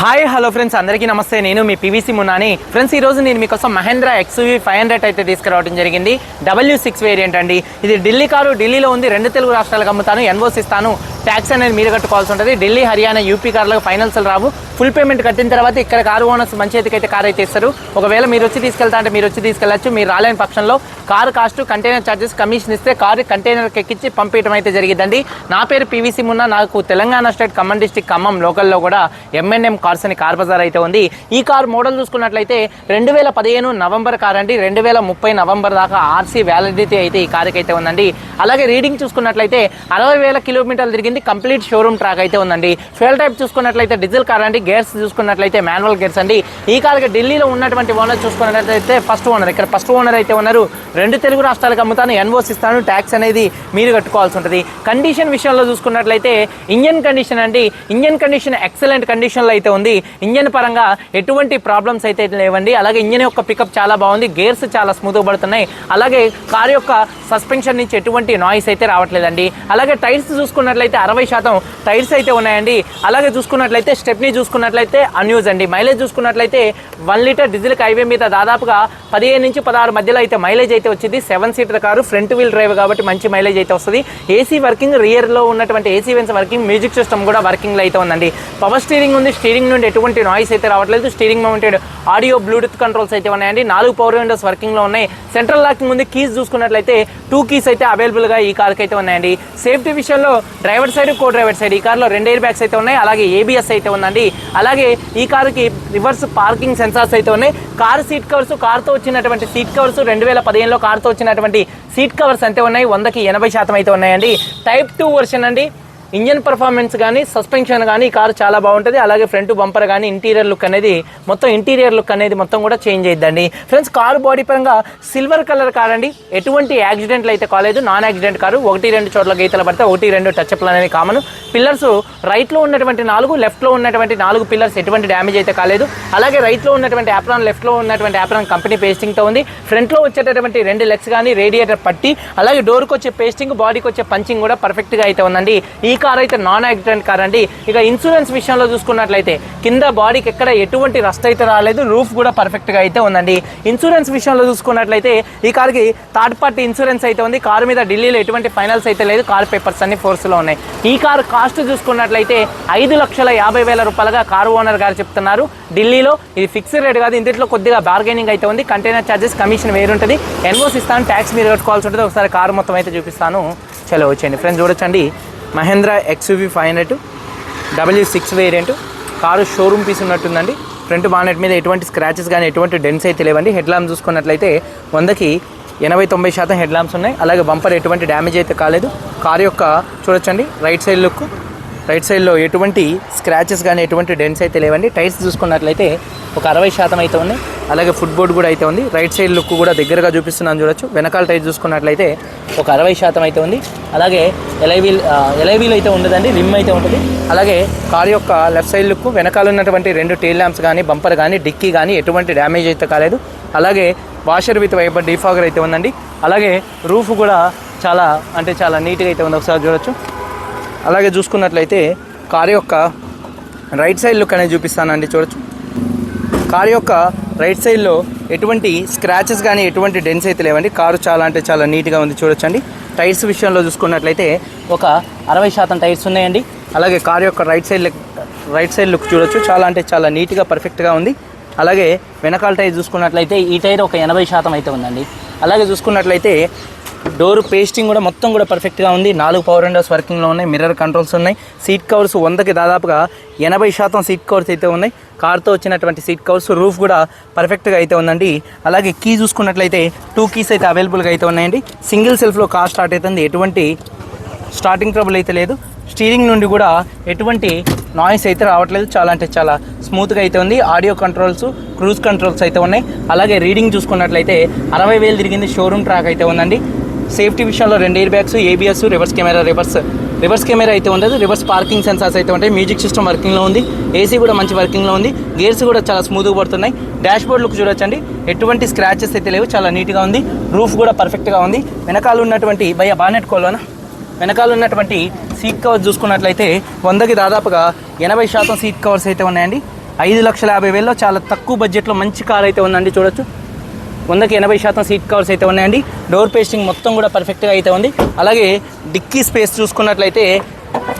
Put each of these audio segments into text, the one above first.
Hi hello friends అందరికీ నమస్తే. నేను మీ పీవీసీ మున్నాని ఫ్రెండ్స్ ఈ రోజు నేను మీకోసం మహేంద్ర ఎక్స్యూవీ ఫైవ్ హండ్రెడ్ అయితే తీసుకురావడం జరిగింది. డబ్ల్యూ సిక్స్ వేరియంట్ అండి. ఇది ఢిల్లీ కారు ఢిల్లీలో ఉంది. రెండు తెలుగు రాష్ట్రాలకు అమ్ముతాను. ఎన్వోసిస్తాను ఇస్తాను. ట్యాక్స్ అనేది మీరు కట్టుకోవాల్సి ఉంటుంది. ఢిల్లీ హర్యానా యూపీ కార్లకు ఫైనల్స్ రావు. ఫుల్ పేమెంట్ కట్టిన తర్వాత ఇక్కడ కారు ఓనర్స్ మంచి అయితే కార్ అయితే ఇస్తారు. ఒకవేళ మీరు వచ్చి తీసుకెళ్తా అంటే మీరు వచ్చి తీసుకెళ్ళచ్చు. మీరు రాలేని పక్షంలో car cost container charges commission ఇస్తే కారు కంటైనర్కి ఎక్కించి పంపించడం అయితే జరిగిందండి. నా పేరు పీవీసీ మున్న. నాకు తెలంగాణ స్టేట్ ఖమ్మం డిస్టిక్ ఖమ్మం లోకల్లో కూడా ఎంఎన్ఎం కార్స్ అని కార్ బజార్ అయితే ఉంది. ఈ కార్ మోడల్ చూసుకున్నట్లయితే రెండు వేల పదిహేను నవంబర్ కార్ అండి. రెండు వేల ముప్పై నవంబర్ దాకా ఆర్సీ వ్యాలిడిటీ అయితే ఈ కారుకి అయితే ఉందండి. అలాగే రీడింగ్ చూసుకున్నట్లయితే అరవై వేల కిలోమీటర్లు తిరిగింది కంప్లీట్ షోరూమ్ ట్రాక్ అయితే ఉందండి. ఫ్యూల్ టైప్ చూసుకున్నట్లయితే డీజిల్ కార్ అండి. గేర్స్ చూసుకున్నట్లయితే మాన్యువల్ గేర్స్ అండి. ఈ కార్కి ఢిల్లీలో ఉన్నటువంటి ఓనర్ చూసుకున్నట్లయితే ఫస్ట్ ఓనర్ ఇక్కడ ఫస్ట్ ఓనర్ అయితే ఉన్నారు. రెండు తెలుగు రాష్ట్రాలకు అమ్ముతాను ఎన్ఓస్ ఇస్తాను. ట్యాక్స్ అనేది మీరు కట్టుకోవాల్సి ఉంటుంది. కండిషన్ విషయంలో చూసుకున్నట్లయితే ఇంజన్ కండిషన్ అండి. ఇంజన్ కండిషన్ ఎక్సలెంట్ కండిషన్లో అయితే ఉంది. ఇంజన్ పరంగా ఎటువంటి ప్రాబ్లమ్స్ అయితే లేవండి. అలాగే ఇంజన్ యొక్క పికప్ చాలా బాగుంది. గేర్స్ చాలా స్మూత్గా పడుతున్నాయి. అలాగే కార్ యొక్క సస్పెన్షన్ నుంచి ఎటువంటి నాయిస్ అయితే రావట్లేదండి. అలాగే టైర్స్ చూసుకున్నట్లయితే అరవై శాతం టైర్స్ అయితే ఉన్నాయండి. అలాగే చూసుకున్నట్లయితే స్టెప్ని చూసుకున్నట్లయితే అన్యూజ్ అండి. మైలేజ్ చూసుకున్నట్లయితే వన్ లీటర్ డీజిల్ హైవే మీద దాదాపుగా పదిహేను నుంచి పదహారు మధ్యలో అయితే మైలేజ్ అయితే వచ్చింది. Seven seater car front wheel drive కాబట్టి మంచి మైలేజ్ అయితే వస్తుంది. ఏసీ వర్కింగ్ రియర్లో ఉన్నటువంటి AC vents working music system కూడా వర్కింగ్లో అయితే ఉందండి. పవర్ స్టీరింగ్ ఉంది. స్టీరింగ్ నుండి ఎటువంటి నాయిస్ అయితే రావట్లేదు. Steering mounted audio Bluetooth controls అయితే ఉన్నాయండి. నాలుగు పవర్ విండోస్ వర్కింగ్లో ఉన్నాయి. సెంట్రల్ లాకింగ్ ఉంది. కీస్ చూసుకున్నట్లయితే టూ కీస్ అయితే అవైలబుల్గా ఈ కార్కి అయితే ఉన్నాయండి. సేఫ్టీ విషయంలో driver side co driver side. ఈ కార్లో రెండు ఎయిర్ బ్యాగ్స్ అయితే ఉన్నాయి అలాగే ఏబిఎస్ అయితే ఉందండి. అలాగే ఈ కారుకి రివర్స్ పార్కింగ్ సెన్సార్స్ అయితే ఉన్నాయి. కార్ సీట్ కవర్స్ కార్తో వచ్చినటువంటి సీట్ కవర్స్ రెండు వేల పదిహేనులో కార్తో వచ్చినటువంటి సీట్ కవర్స్ అంతే ఉన్నాయి. వందకి ఎనభై శాతం అయితే ఉన్నాయండి. టైప్ టూ వర్షన్ అండి. ఇంజన్ పర్ఫార్మెన్స్ కానీ సస్పెన్షన్ కానీ ఈ కారు చాలా బాగుంటుంది. అలాగే ఫ్రంట్ బంపర్ కానీ ఇంటీరియర్ లుక్ అనేది మొత్తం ఇంటీరియర్ లుక్ అనేది మొత్తం కూడా చేంజ్ అయ్యిద్దండి ఫ్రెండ్స్ కారు బాడీ పరంగా సిల్వర్ కలర్ కార్ అండి ఎటువంటి యాక్సిడెంట్లు అయితే కాలేదు. నాన్ యాక్సిడెంట్ కారు ఒకటి రెండు చోట్ల గీతలు పడితే ఒకటి రెండు టచ్అప్లు అనేవి కామన్. పిల్లర్స్ రైట్లో ఉన్నటువంటి నాలుగు లెఫ్ట్లో ఉన్నటువంటి నాలుగు పిల్లర్స్ ఎటువంటి డ్యామేజ్ అయితే కాలేదు. అలాగే రైట్లో ఉన్నటువంటి యాప్రాన్ లెఫ్ట్లో ఉన్నటువంటి యాప్రాన్ కంపెనీ పేస్టింగ్తో ఉంది. ఫ్రంట్లో వచ్చేటటువంటి రెండు లెగ్స్ కానీ రేడియేటర్ పట్టి అలాగే డోర్కి వచ్చే పేస్టింగ్ బాడీకి వచ్చే పంచింగ్ కూడా పర్ఫెక్ట్గా అయితే ఉందండి. ఈ కార్ అయితే నాన్ యాక్సిడెంట్ కార్ అండి. ఇక ఇన్సూరెన్స్ విషయంలో చూసుకున్నట్లయితే కింద బాడీకి ఎక్కడ ఎటువంటి రస్ట్ అయితే రాలేదు రూఫ్ కూడా పర్ఫెక్ట్గా అయితే ఉందండి. ఇన్సూరెన్స్ విషయంలో చూసుకున్నట్లయితే ఈ కార్కి థర్డ్ పార్టీ ఇన్సూరెన్స్ అయితే ఉంది. కారు మీద ఢిల్లీలో ఎటువంటి ఫైనల్స్ అయితే లేదు. కార్ పేపర్స్ అన్ని ఫోర్స్లో ఉన్నాయి. ఈ కారు కాస్ట్ చూసుకున్నట్లయితే ఐదు లక్షల యాభై వేల రూపాయలుగా కారు ఓనర్ గారు చెప్తున్నారు. ఢిల్లీలో ఇది ఫిక్స్డ్ రేట్ కాదు. ఇందులో కొద్దిగా బార్గెనింగ్ అయితే ఉంది. కంటైనర్ ఛార్జెస్ కమిషన్ వేరుంటుంది. ఎన్ఓస్ ఇస్తాను ట్యాక్స్ మీరు కట్టుకోవాల్సి ఉంటుంది. ఒకసారి కారు మొత్తం అయితే చూపిస్తాను. చలో వచ్చేయండి. ఫ్రెండ్స్ చూడొచ్చండి. Mahindra XUV five hundred W six variant. Car showroom piece ఉన్నట్టుందండి. Front bonnet మీద ఎటువంటి స్క్రాచెస్ కానీ ఎటువంటి డెన్స్ అయితే లేవండి. హెడ్ ల్యాంప్ చూసుకున్నట్లయితే వందకి ఎనభై తొంభై శాతం హెడ్ ల్యాంప్స్ ఉన్నాయి. అలాగే బంపర్ ఎటువంటి డ్యామేజ్ అయితే కాలేదు. కారు యొక్క చూడొచ్చండి రైట్ సైడ్ లుక్ రైట్ సైడ్లో ఎటువంటి స్క్రాచెస్ కానీ ఎటువంటి డెన్స్ అయితే లేవండి. టైర్స్ చూసుకున్నట్లయితే ఒక అరవై శాతం అయితే ఉంది. అలాగే ఫుట్ బోర్డ్ కూడా అయితే ఉంది. రైట్ సైడ్ లుక్ కూడా దగ్గరగా చూపిస్తున్నాను చూడొచ్చు. వెనకాల టైర్ చూసుకున్నట్లయితే ఒక అరవై శాతం అయితే ఉంది. అలాగే ఎలైవీల్ ఎలైవీల్ అయితే ఉండదండి. రిమ్ అయితే ఉంటుంది. అలాగే కార్ యొక్క లెఫ్ట్ సైడ్ లుక్ వెనకాల ఉన్నటువంటి రెండు టైల్ ల్యాంప్స్ కానీ బంపర్ కానీ డిక్కీ కానీ ఎటువంటి డ్యామేజ్ అయితే కాలేదు. అలాగే వాషర్ విత్ వైపర్ డిఫాగర్ అయితే ఉందండి. అలాగే రూఫ్ కూడా చాలా అంటే చాలా నీట్గా అయితే ఉంది. ఒకసారి చూడొచ్చు. అలాగే చూసుకున్నట్లయితే కార్ యొక్క రైట్ సైడ్ లుక్ అనేది చూపిస్తానండి చూడొచ్చు. కారు యొక్క రైట్ సైడ్లో ఎటువంటి స్క్రాచెస్ కానీ ఎటువంటి డెన్స్ అయితే లేవండి. కారు చాలా అంటే చాలా నీట్గా ఉంది చూడొచ్చండి. టైర్స్ విషయంలో చూసుకున్నట్లయితే ఒక అరవై శాతం టైర్స్ ఉన్నాయండి. అలాగే కార్ యొక్క right side right side look చూడొచ్చు. చాలా అంటే చాలా నీట్గా పర్ఫెక్ట్గా ఉంది. అలాగే వెనకాల టైర్ చూసుకున్నట్లయితే ఈ టైర్ ఒక ఎనభై శాతం అయితే ఉందండి. అలాగే చూసుకున్నట్లయితే డోర్ పేస్టింగ్ కూడా మొత్తం కూడా పర్ఫెక్ట్గా ఉంది. నాలుగు పవర్ విండోస్ వర్కింగ్లో ఉన్నాయి. మిర్రర్ కంట్రోల్స్ ఉన్నాయి. సీట్ కవర్స్ వందకి దాదాపుగా ఎనభై శాతం సీట్ కవర్స్ అయితే ఉన్నాయి. కార్తో వచ్చినటువంటి సీట్ కవర్స్ రూఫ్ కూడా పర్ఫెక్ట్గా అయితే ఉందండి. అలాగే కీ చూసుకున్నట్లయితే టూ కీస్ అయితే అవైలబుల్గా అయితే ఉన్నాయండి. సింగిల్ సెల్ఫ్లో కార్ స్టార్ట్ అవుతుంది. ఎటువంటి స్టార్టింగ్ ట్రబుల్ అయితే లేదు. స్టీరింగ్ నుండి కూడా ఎటువంటి నాయిస్ అయితే రావట్లేదు. చాలా అంటే చాలా స్మూత్గా అయితే ఉంది. ఆడియో కంట్రోల్స్ క్రూజ్ కంట్రోల్స్ అయితే ఉన్నాయి. అలాగే రీడింగ్ చూసుకున్నట్లయితే అరవై వేలు తిరిగింది షోరూమ్ ట్రాక్ అయితే ఉందండి. సేఫ్టీ విషయంలో రెండు air bags ABS reverse camera reverse reverse camera అయితే ఉండదు. రివర్స్ పార్కింగ్ సెన్సార్స్ అయితే ఉంటాయి. మ్యూజిక్ సిస్టమ్ వర్కింగ్లో ఉంది. ఏసీ కూడా మంచి వర్కింగ్లో ఉంది. గేర్స్ కూడా చాలా స్మూత్గా పడుతున్నాయి. డాష్ బోర్డ్ లుక్ చూడొచ్చండి. ఎటువంటి స్క్రాచెస్ అయితే లేవు. చాలా నీట్గా ఉంది. రూఫ్ కూడా పర్ఫెక్ట్గా ఉంది. వెనకాల ఉన్నటువంటి భయ బానెట్ కోలోనా వెనకాల ఉన్నటువంటి సీట్ కవర్స్ చూసుకున్నట్లయితే వందకి దాదాపుగా ఎనభై శాతం సీట్ కవర్స్ అయితే ఉన్నాయండి. ఐదు లక్షల యాభై వేలలో చాలా తక్కువ బడ్జెట్లో మంచి కార్ అయితే ఉందండి. చూడొచ్చు. వందకి ఎనభై శాతం సీట్ కవర్స్ అయితే ఉన్నాయండి. డోర్ పేస్టింగ్ మొత్తం కూడా పర్ఫెక్ట్గా అయితే ఉంది. అలాగే డిక్కీ స్పేస్ చూసుకున్నట్లయితే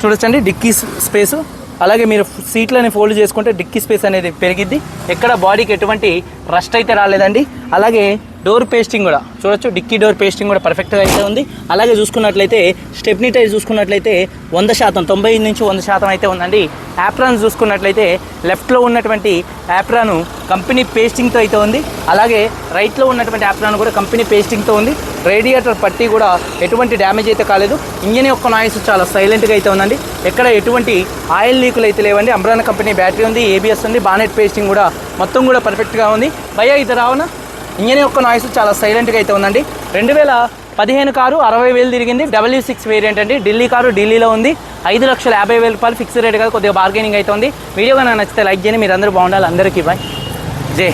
చూడొచ్చండి డిక్కీ స్పేస్. అలాగే మీరు సీట్లని ఫోల్డ్ చేసుకుంటే డిక్కీ స్పేస్ అనేది పెరిగిద్ది. ఎక్కడ బాడీకి ఎటువంటి రస్ట్ అయితే రాలేదండి. అలాగే డోర్ పేస్టింగ్ కూడా చూడొచ్చు. డిక్కీ డోర్ పేస్టింగ్ కూడా పర్ఫెక్ట్గా అయితే ఉంది. అలాగే చూసుకున్నట్లయితే స్టెప్నీ టైర్ చూసుకున్నట్లయితే వంద శాతం తొంభై నుంచి వంద శాతం అయితే ఉందండి. యాప్రాన్ చూసుకున్నట్లయితే లెఫ్ట్లో ఉన్నటువంటి యాప్రాను కంపెనీ పేస్టింగ్తో అయితే ఉంది. అలాగే రైట్లో ఉన్నటువంటి యాప్రాన్ కూడా కంపెనీ పేస్టింగ్తో ఉంది. రేడియేటర్ పట్టి కూడా ఎటువంటి డ్యామేజ్ అయితే కాలేదు. ఇంజన్ యొక్క నాయిస్ చాలా సైలెంట్గా అయితే ఉందండి. ఎక్కడ ఎటువంటి ఆయిల్ లీకులు అయితే లేవండి. అంబ్రాన్ కంపెనీ బ్యాటరీ ఉంది ఏబిఎస్ ఉంది బానెట్ పేస్టింగ్ కూడా మొత్తం కూడా పర్ఫెక్ట్గా ఉంది. భయ ఇది రావునా? ఇంజన్ యొక్క నాయిస్ చాలా సైలెంట్గా అయితే ఉందండి. రెండు వేల పదిహేను కారు అరవై వేలు తిరిగింది. డబ్ల్యూ సిక్స్ వేరియంట్ అండి. ఢిల్లీ కారు ఢిల్లీలో ఉంది. ఐదు లక్షల యాభై వేల రూపాయలు ఫిక్స్ రేట్ కాదు కొద్దిగా బార్గెనింగ్ అయితే ఉంది. వీడియో కనుక నచ్చితే లైక్ చేయండి. మీరు అందరూ బాగుండాలి. అందరికీ బాయ్ జై